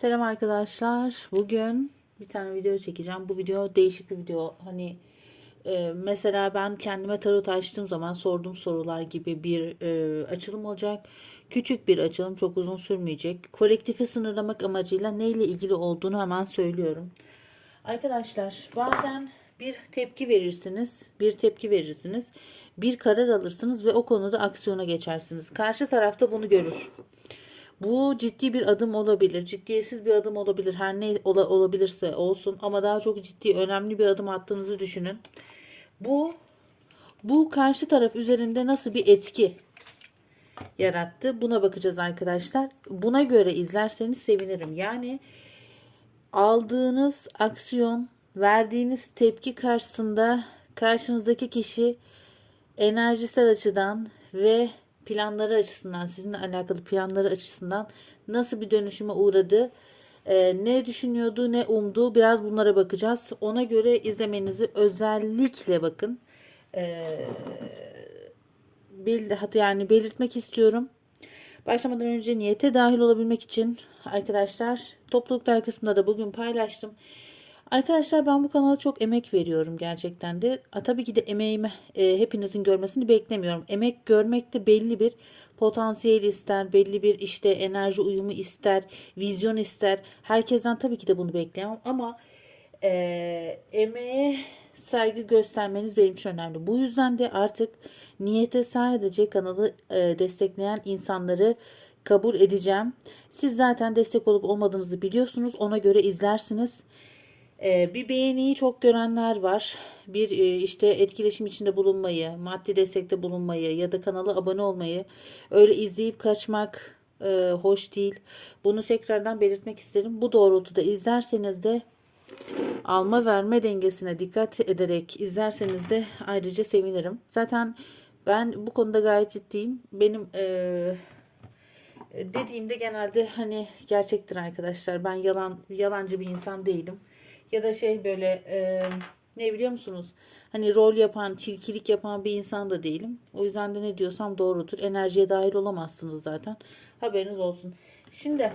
Selam arkadaşlar. Bugün bir tane video çekeceğim. Bu video değişik bir video. Hani e, mesela ben kendime tarot açtığım zaman sorduğum sorular gibi bir e, açılım olacak. Küçük bir açılım, çok uzun sürmeyecek. Kolektifi sınırlamak amacıyla neyle ilgili olduğunu hemen söylüyorum. Arkadaşlar bazen bir tepki verirsiniz, bir tepki verirsiniz, bir karar alırsınız ve o konuda aksiyona geçersiniz. Karşı tarafta bunu görür. Bu ciddi bir adım olabilir, ciddiyetsiz bir adım olabilir. Her ne ola- olabilirse olsun ama daha çok ciddi, önemli bir adım attığınızı düşünün. Bu bu karşı taraf üzerinde nasıl bir etki yarattı? Buna bakacağız arkadaşlar. Buna göre izlerseniz sevinirim. Yani aldığınız aksiyon, verdiğiniz tepki karşısında karşınızdaki kişi enerjisel açıdan ve planları açısından, sizinle alakalı planları açısından nasıl bir dönüşüme uğradı, e, ne düşünüyordu, ne umdu biraz bunlara bakacağız. Ona göre izlemenizi özellikle bakın. E, yani belirtmek istiyorum. Başlamadan önce niyete dahil olabilmek için arkadaşlar topluluklar kısmında da bugün paylaştım. Arkadaşlar ben bu kanala çok emek veriyorum gerçekten de. A, tabii ki de emeğimi e, hepinizin görmesini beklemiyorum. Emek görmek de belli bir potansiyel ister, belli bir işte enerji uyumu ister, vizyon ister. Herkesten tabii ki de bunu bekleyemem ama e, emeğe saygı göstermeniz benim için önemli. Bu yüzden de artık niyete sadece kanalı e, destekleyen insanları kabul edeceğim. Siz zaten destek olup olmadığınızı biliyorsunuz. Ona göre izlersiniz. Ee, bir beğeniyi çok görenler var. Bir e, işte etkileşim içinde bulunmayı, maddi destekte bulunmayı ya da kanala abone olmayı öyle izleyip kaçmak e, hoş değil. Bunu tekrardan belirtmek isterim. Bu doğrultuda izlerseniz de alma verme dengesine dikkat ederek izlerseniz de ayrıca sevinirim. Zaten ben bu konuda gayet ciddiyim. Benim e, dediğimde genelde hani gerçektir arkadaşlar. Ben yalan yalancı bir insan değilim. Ya da şey böyle e, ne biliyor musunuz? Hani rol yapan, çirkilik yapan bir insan da değilim. O yüzden de ne diyorsam doğrudur. Enerjiye dahil olamazsınız zaten. Haberiniz olsun. Şimdi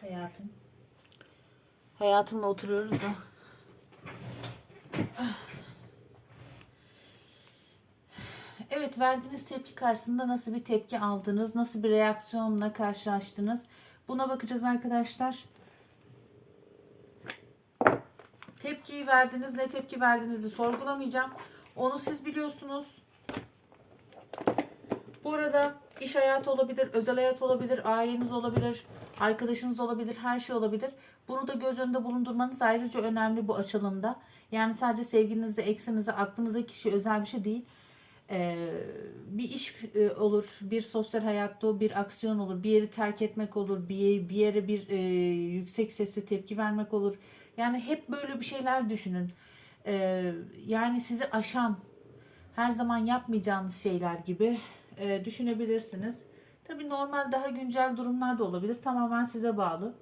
hayatım hayatımla oturuyoruz da Evet verdiğiniz tepki karşısında nasıl bir tepki aldınız? Nasıl bir reaksiyonla karşılaştınız? Buna bakacağız arkadaşlar. Tepkiyi verdiniz. Ne tepki verdiğinizi sorgulamayacağım. Onu siz biliyorsunuz. Bu arada iş hayatı olabilir, özel hayat olabilir, aileniz olabilir, arkadaşınız olabilir, her şey olabilir. Bunu da göz önünde bulundurmanız ayrıca önemli bu açılımda. Yani sadece sevgilinize, eksinize, aklınızdaki kişi özel bir şey değil. Ee, bir iş e, olur, bir sosyal hayatta bir aksiyon olur, bir yeri terk etmek olur, bir, bir yere bir e, yüksek sesle tepki vermek olur. Yani hep böyle bir şeyler düşünün. Ee, yani sizi aşan, her zaman yapmayacağınız şeyler gibi e, düşünebilirsiniz. Tabii normal daha güncel durumlar da olabilir. Tamamen size bağlı.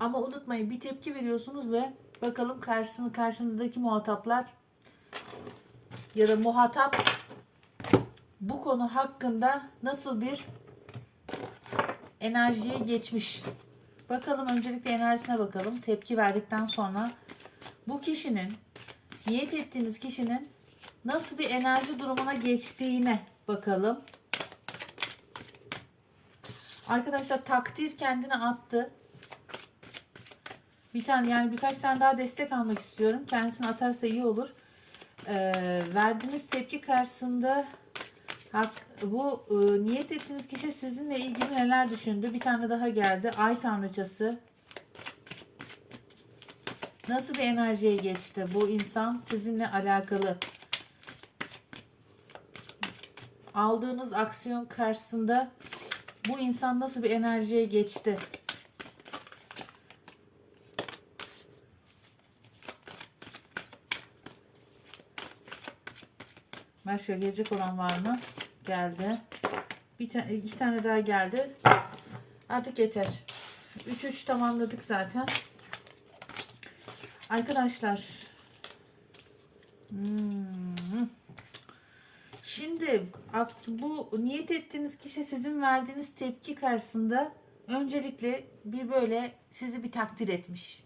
Ama unutmayın bir tepki veriyorsunuz ve bakalım karşısını karşınızdaki muhataplar ya da muhatap bu konu hakkında nasıl bir enerjiye geçmiş. Bakalım öncelikle enerjisine bakalım. Tepki verdikten sonra bu kişinin niyet ettiğiniz kişinin nasıl bir enerji durumuna geçtiğine bakalım. Arkadaşlar takdir kendine attı. Bir tane yani birkaç tane daha destek almak istiyorum. Kendisini atarsa iyi olur. Ee, verdiğiniz tepki karşısında hak, bu e, niyet ettiğiniz kişi sizinle ilgili neler düşündü? Bir tane daha geldi. Ay tanrıçası. Nasıl bir enerjiye geçti bu insan sizinle alakalı? Aldığınız aksiyon karşısında bu insan nasıl bir enerjiye geçti? Başka gelecek olan var mı? Geldi. Bir tane iki tane daha geldi. Artık yeter. 3 3 tamamladık zaten. Arkadaşlar. Hmm. Şimdi bu niyet ettiğiniz kişi sizin verdiğiniz tepki karşısında öncelikle bir böyle sizi bir takdir etmiş.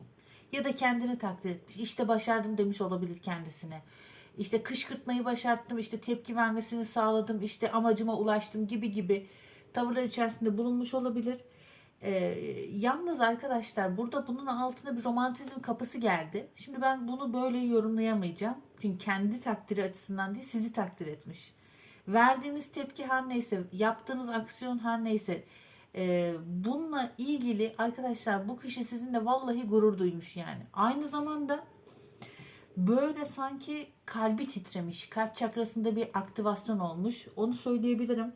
Ya da kendini takdir etmiş. İşte başardım demiş olabilir kendisine. İşte kışkırtmayı başarttım, işte tepki vermesini sağladım, işte amacıma ulaştım gibi gibi tavırlar içerisinde bulunmuş olabilir. Ee, yalnız arkadaşlar burada bunun altına bir romantizm kapısı geldi. Şimdi ben bunu böyle yorumlayamayacağım. Çünkü kendi takdiri açısından değil sizi takdir etmiş. Verdiğiniz tepki her neyse, yaptığınız aksiyon her neyse e, bununla ilgili arkadaşlar bu kişi sizinle vallahi gurur duymuş yani. Aynı zamanda böyle sanki kalbi titremiş. Kalp çakrasında bir aktivasyon olmuş. Onu söyleyebilirim.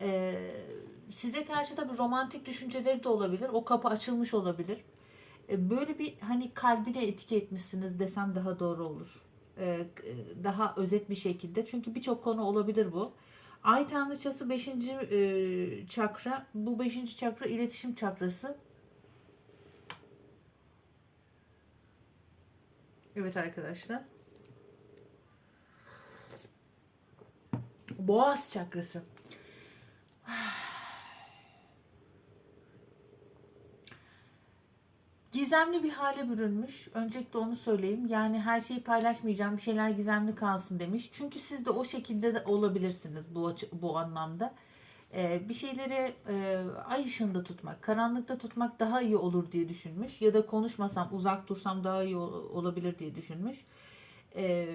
Ee, size karşı tabii romantik düşünceleri de olabilir. O kapı açılmış olabilir. Ee, böyle bir hani kalbine etki etmişsiniz desem daha doğru olur. Ee, daha özet bir şekilde. Çünkü birçok konu olabilir bu. Ay tanrıçası 5. E, çakra. Bu 5. çakra iletişim çakrası. Evet arkadaşlar. Boğaz çakrası. Gizemli bir hale bürünmüş. Öncelikle onu söyleyeyim. Yani her şeyi paylaşmayacağım. Bir şeyler gizemli kalsın demiş. Çünkü siz de o şekilde de olabilirsiniz bu bu anlamda. Ee, bir şeyleri e, ay ışığında tutmak, karanlıkta tutmak daha iyi olur diye düşünmüş. Ya da konuşmasam, uzak dursam daha iyi ol- olabilir diye düşünmüş. Ee,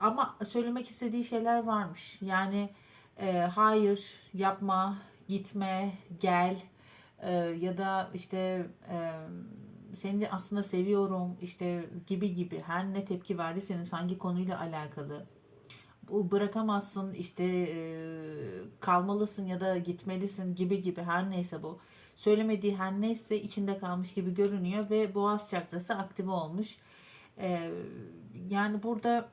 ama söylemek istediği şeyler varmış. Yani e, hayır, yapma, gitme, gel e, ya da işte seni aslında seviyorum işte gibi gibi her ne tepki verdiyseniz hangi konuyla alakalı bırakamazsın işte e, kalmalısın ya da gitmelisin gibi gibi her neyse bu söylemediği her neyse içinde kalmış gibi görünüyor ve boğaz çakrası aktive olmuş. E, yani burada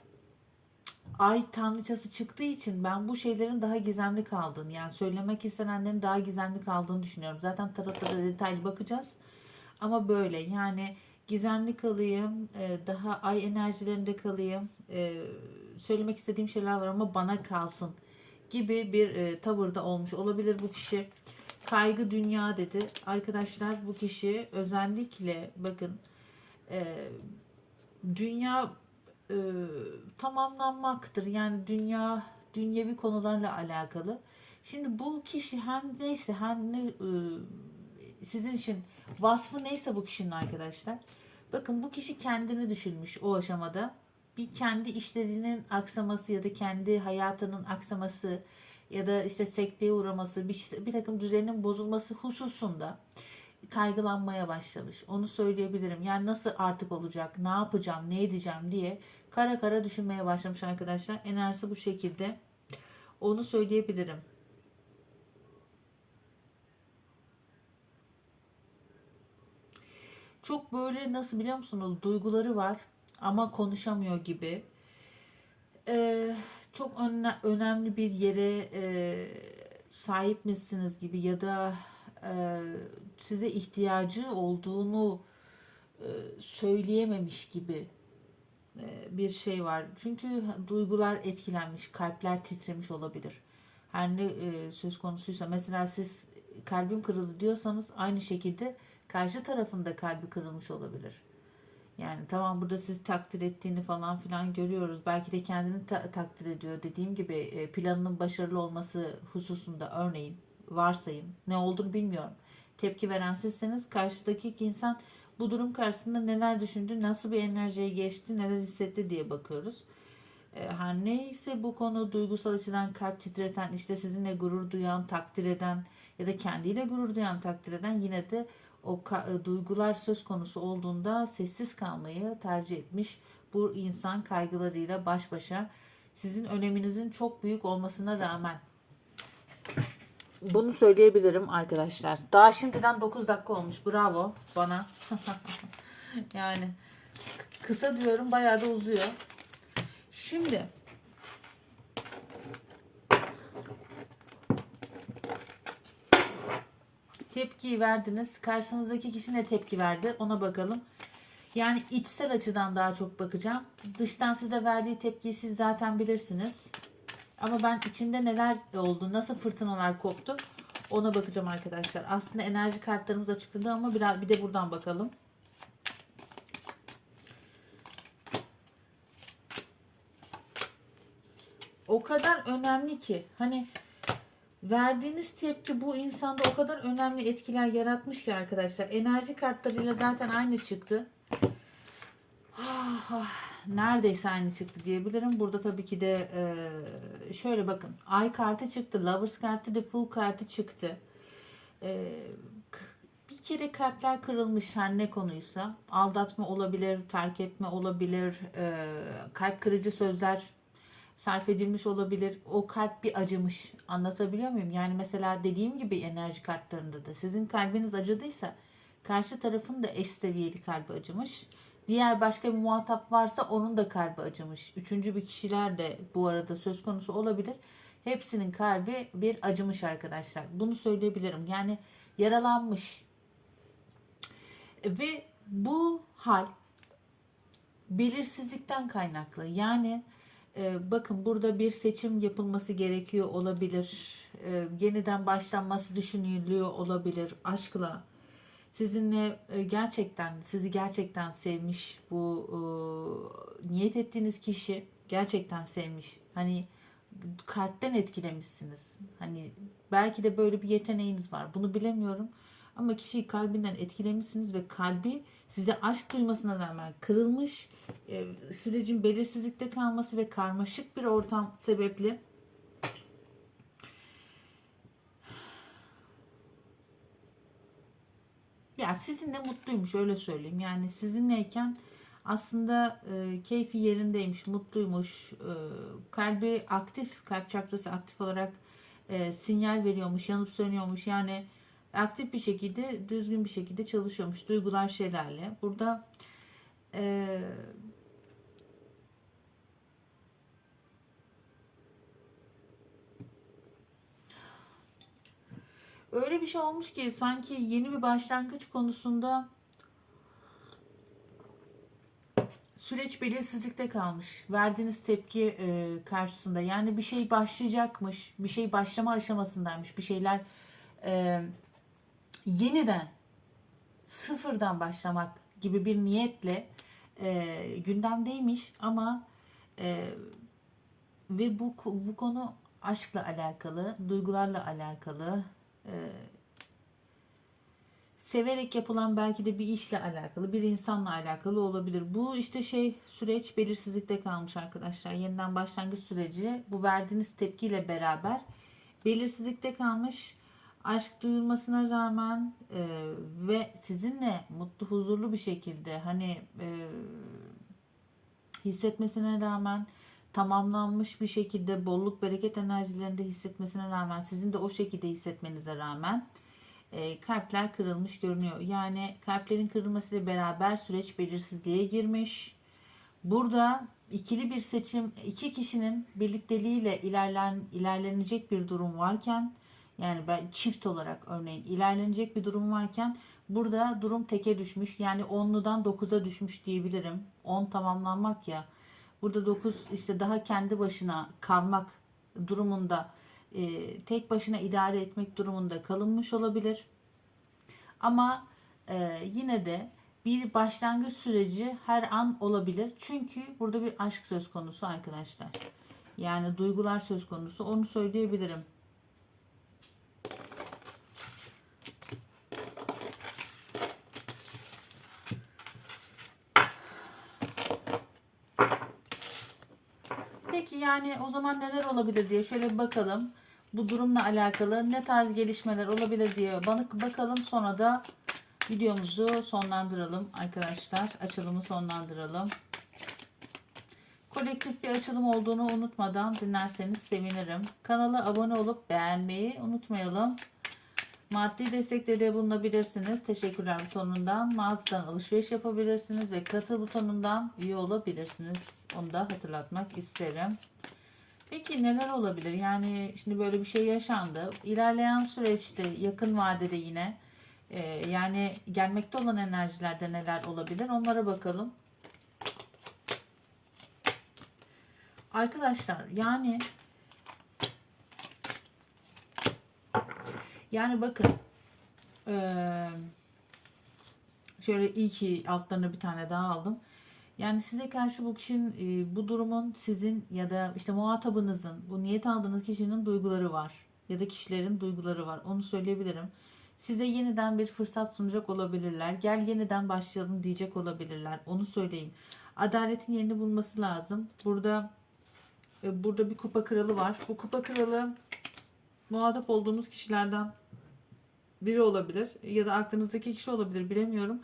ay tanrıçası çıktığı için ben bu şeylerin daha gizemli kaldığını yani söylemek istenenlerin daha gizemli kaldığını düşünüyorum. Zaten tarotta da detaylı bakacağız. Ama böyle yani gizemli kalayım, e, daha ay enerjilerinde kalayım, e, söylemek istediğim şeyler var ama bana kalsın gibi bir e, tavırda olmuş olabilir bu kişi. Kaygı dünya dedi. Arkadaşlar bu kişi özellikle bakın dünya tamamlanmaktır. Yani dünya dünyevi konularla alakalı. Şimdi bu kişi her neyse her ne sizin için vasfı neyse bu kişinin arkadaşlar. Bakın bu kişi kendini düşünmüş o aşamada. Bir kendi işlerinin aksaması ya da kendi hayatının aksaması ya da işte sekteye uğraması, bir, bir takım düzeninin bozulması hususunda kaygılanmaya başlamış. Onu söyleyebilirim. Yani nasıl artık olacak, ne yapacağım, ne edeceğim diye kara kara düşünmeye başlamış arkadaşlar. Enerjisi bu şekilde. Onu söyleyebilirim. Çok böyle nasıl biliyor musunuz? Duyguları var ama konuşamıyor gibi. Ee, çok önle- önemli bir yere e, sahip misiniz gibi ya da e, size ihtiyacı olduğunu e, söyleyememiş gibi e, bir şey var. Çünkü duygular etkilenmiş, kalpler titremiş olabilir. Her ne e, söz konusuysa mesela siz kalbim kırıldı diyorsanız aynı şekilde karşı tarafında kalbi kırılmış olabilir. Yani tamam burada siz takdir ettiğini falan filan görüyoruz. Belki de kendini ta- takdir ediyor. Dediğim gibi e, planının başarılı olması hususunda örneğin varsayım ne olduğunu bilmiyorum. Tepki veren sizseniz karşıdaki insan bu durum karşısında neler düşündü, nasıl bir enerjiye geçti, neler hissetti diye bakıyoruz. E, Her neyse bu konu duygusal açıdan kalp titreten, işte sizinle gurur duyan, takdir eden ya da kendiyle gurur duyan, takdir eden yine de o e, duygular söz konusu olduğunda sessiz kalmayı tercih etmiş. Bu insan kaygılarıyla baş başa sizin öneminizin çok büyük olmasına rağmen. Bunu söyleyebilirim arkadaşlar. Daha şimdiden 9 dakika olmuş. Bravo bana. yani kısa diyorum bayağı da uzuyor. Şimdi tepkiyi verdiniz. Karşınızdaki kişi ne tepki verdi? Ona bakalım. Yani içsel açıdan daha çok bakacağım. Dıştan size verdiği tepkiyi siz zaten bilirsiniz. Ama ben içinde neler oldu, nasıl fırtınalar koptu ona bakacağım arkadaşlar. Aslında enerji kartlarımız açıkladı ama biraz bir de buradan bakalım. O kadar önemli ki hani verdiğiniz tepki bu insanda o kadar önemli etkiler yaratmış ki arkadaşlar. Enerji kartlarıyla zaten aynı çıktı. Ah, ah, neredeyse aynı çıktı diyebilirim. Burada tabii ki de e, şöyle bakın. Ay kartı çıktı. Lovers kartı da Fool kartı çıktı. E, bir kere kalpler kırılmış her ne konuysa. Aldatma olabilir, terk etme olabilir, e, kalp kırıcı sözler sarf edilmiş olabilir. O kalp bir acımış. Anlatabiliyor muyum? Yani mesela dediğim gibi enerji kartlarında da sizin kalbiniz acıdıysa karşı tarafın da eş seviyeli kalbi acımış. Diğer başka bir muhatap varsa onun da kalbi acımış. Üçüncü bir kişiler de bu arada söz konusu olabilir. Hepsinin kalbi bir acımış arkadaşlar. Bunu söyleyebilirim. Yani yaralanmış. Ve bu hal belirsizlikten kaynaklı. Yani e, bakın burada bir seçim yapılması gerekiyor olabilir. E, yeniden başlanması düşünülüyor olabilir aşkla. Sizinle e, gerçekten sizi gerçekten sevmiş bu e, niyet ettiğiniz kişi gerçekten sevmiş. Hani kalpten etkilemişsiniz. Hani belki de böyle bir yeteneğiniz var. Bunu bilemiyorum. Ama kişiyi kalbinden etkilemişsiniz ve kalbi size aşk duymasına rağmen kırılmış. E, sürecin belirsizlikte kalması ve karmaşık bir ortam sebeple ya sizinle mutluymuş öyle söyleyeyim. Yani sizinleyken aslında e, keyfi yerindeymiş, mutluymuş. E, kalbi aktif, kalp çakrası aktif olarak e, sinyal veriyormuş, yanıp sönüyormuş. Yani aktif bir şekilde, düzgün bir şekilde çalışıyormuş. Duygular şelale. Burada e, öyle bir şey olmuş ki sanki yeni bir başlangıç konusunda süreç belirsizlikte kalmış. Verdiğiniz tepki e, karşısında. Yani bir şey başlayacakmış. Bir şey başlama aşamasındaymış. Bir şeyler e, yeniden sıfırdan başlamak gibi bir niyetle e, gündemdeymiş ama e, ve bu bu konu aşkla alakalı, duygularla alakalı, e, severek yapılan belki de bir işle alakalı, bir insanla alakalı olabilir. Bu işte şey süreç belirsizlikte kalmış arkadaşlar. Yeniden başlangıç süreci bu verdiğiniz tepkiyle beraber belirsizlikte kalmış. Aşk duyulmasına rağmen e, ve sizinle mutlu huzurlu bir şekilde hani e, hissetmesine rağmen tamamlanmış bir şekilde bolluk bereket enerjilerinde hissetmesine rağmen sizin de o şekilde hissetmenize rağmen e, kalpler kırılmış görünüyor. Yani kalplerin kırılmasıyla beraber süreç belirsizliğe girmiş. Burada ikili bir seçim, iki kişinin birlikteliğiyle ilerlen, ilerlenecek bir durum varken yani ben çift olarak örneğin ilerlenecek bir durum varken burada durum teke düşmüş. Yani 10'ludan 9'a düşmüş diyebilirim. 10 tamamlanmak ya. Burada 9 işte daha kendi başına kalmak durumunda e, tek başına idare etmek durumunda kalınmış olabilir. Ama e, yine de bir başlangıç süreci her an olabilir. Çünkü burada bir aşk söz konusu arkadaşlar. Yani duygular söz konusu. Onu söyleyebilirim. Peki yani o zaman neler olabilir diye şöyle bir bakalım. Bu durumla alakalı ne tarz gelişmeler olabilir diye bakalım. Sonra da videomuzu sonlandıralım arkadaşlar. Açılımı sonlandıralım. Kolektif bir açılım olduğunu unutmadan dinlerseniz sevinirim. Kanala abone olup beğenmeyi unutmayalım. Maddi destekte de bulunabilirsiniz. Teşekkürler butonundan mağazadan alışveriş yapabilirsiniz ve katıl butonundan üye olabilirsiniz. Onu da hatırlatmak isterim. Peki neler olabilir? Yani şimdi böyle bir şey yaşandı. İlerleyen süreçte yakın vadede yine e, yani gelmekte olan enerjilerde neler olabilir? Onlara bakalım. Arkadaşlar yani Yani bakın şöyle iyi ki altlarına bir tane daha aldım. Yani size karşı bu kişinin bu durumun sizin ya da işte muhatabınızın bu niyet aldığınız kişinin duyguları var ya da kişilerin duyguları var. Onu söyleyebilirim. Size yeniden bir fırsat sunacak olabilirler. Gel yeniden başlayalım diyecek olabilirler. Onu söyleyeyim. Adaletin yerini bulması lazım. Burada e, burada bir kupa kralı var. Bu kupa kralı muhatap olduğunuz kişilerden biri olabilir ya da aklınızdaki kişi olabilir bilemiyorum.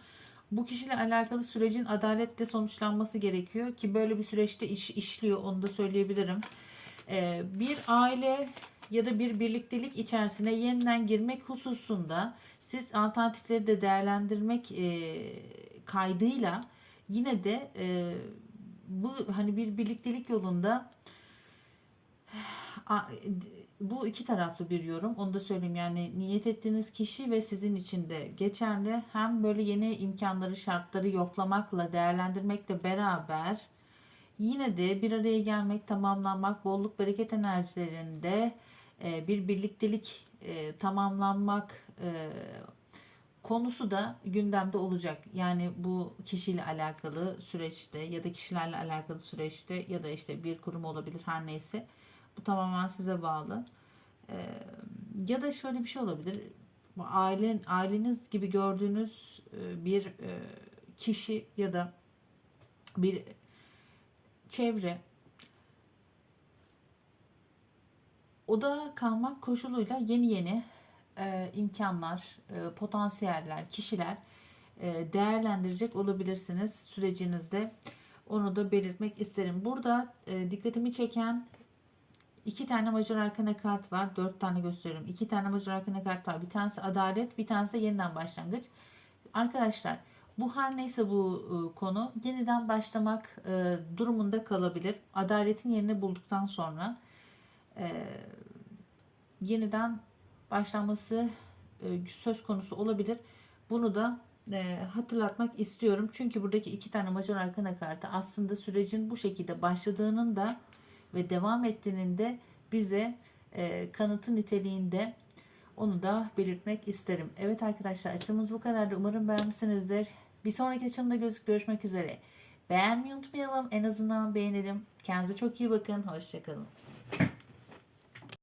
Bu kişiyle alakalı sürecin adaletle sonuçlanması gerekiyor ki böyle bir süreçte iş işliyor onu da söyleyebilirim. Ee, bir aile ya da bir birliktelik içerisine yeniden girmek hususunda siz alternatifleri de değerlendirmek e, kaydıyla yine de e, bu hani bir birliktelik yolunda A- bu iki taraflı bir yorum. Onu da söyleyeyim. Yani niyet ettiğiniz kişi ve sizin için de geçerli. Hem böyle yeni imkanları, şartları yoklamakla, değerlendirmekle beraber yine de bir araya gelmek, tamamlanmak, bolluk bereket enerjilerinde e, bir birliktelik e, tamamlanmak e, konusu da gündemde olacak. Yani bu kişiyle alakalı süreçte ya da kişilerle alakalı süreçte ya da işte bir kurum olabilir her neyse. Bu tamamen size bağlı. Ee, ya da şöyle bir şey olabilir. Ailen, aileniz gibi gördüğünüz e, bir e, kişi ya da bir çevre oda kalmak koşuluyla yeni yeni e, imkanlar, e, potansiyeller, kişiler e, değerlendirecek olabilirsiniz sürecinizde. Onu da belirtmek isterim. Burada e, dikkatimi çeken iki tane Macar Arkana kart var. Dört tane gösteriyorum. İki tane Macar Arkana kart var. Bir tanesi adalet, bir tanesi de yeniden başlangıç. Arkadaşlar bu her neyse bu e, konu yeniden başlamak e, durumunda kalabilir. Adaletin yerini bulduktan sonra e, yeniden başlanması e, söz konusu olabilir. Bunu da e, hatırlatmak istiyorum. Çünkü buradaki iki tane Macar Arkana kartı aslında sürecin bu şekilde başladığının da ve devam ettiğinin de bize e, kanıtı niteliğinde onu da belirtmek isterim. Evet arkadaşlar açılımımız bu kadardı. Umarım beğenmişsinizdir. Bir sonraki açılımda görüşmek üzere. Beğenmeyi unutmayalım. En azından beğenelim. Kendinize çok iyi bakın. Hoşçakalın.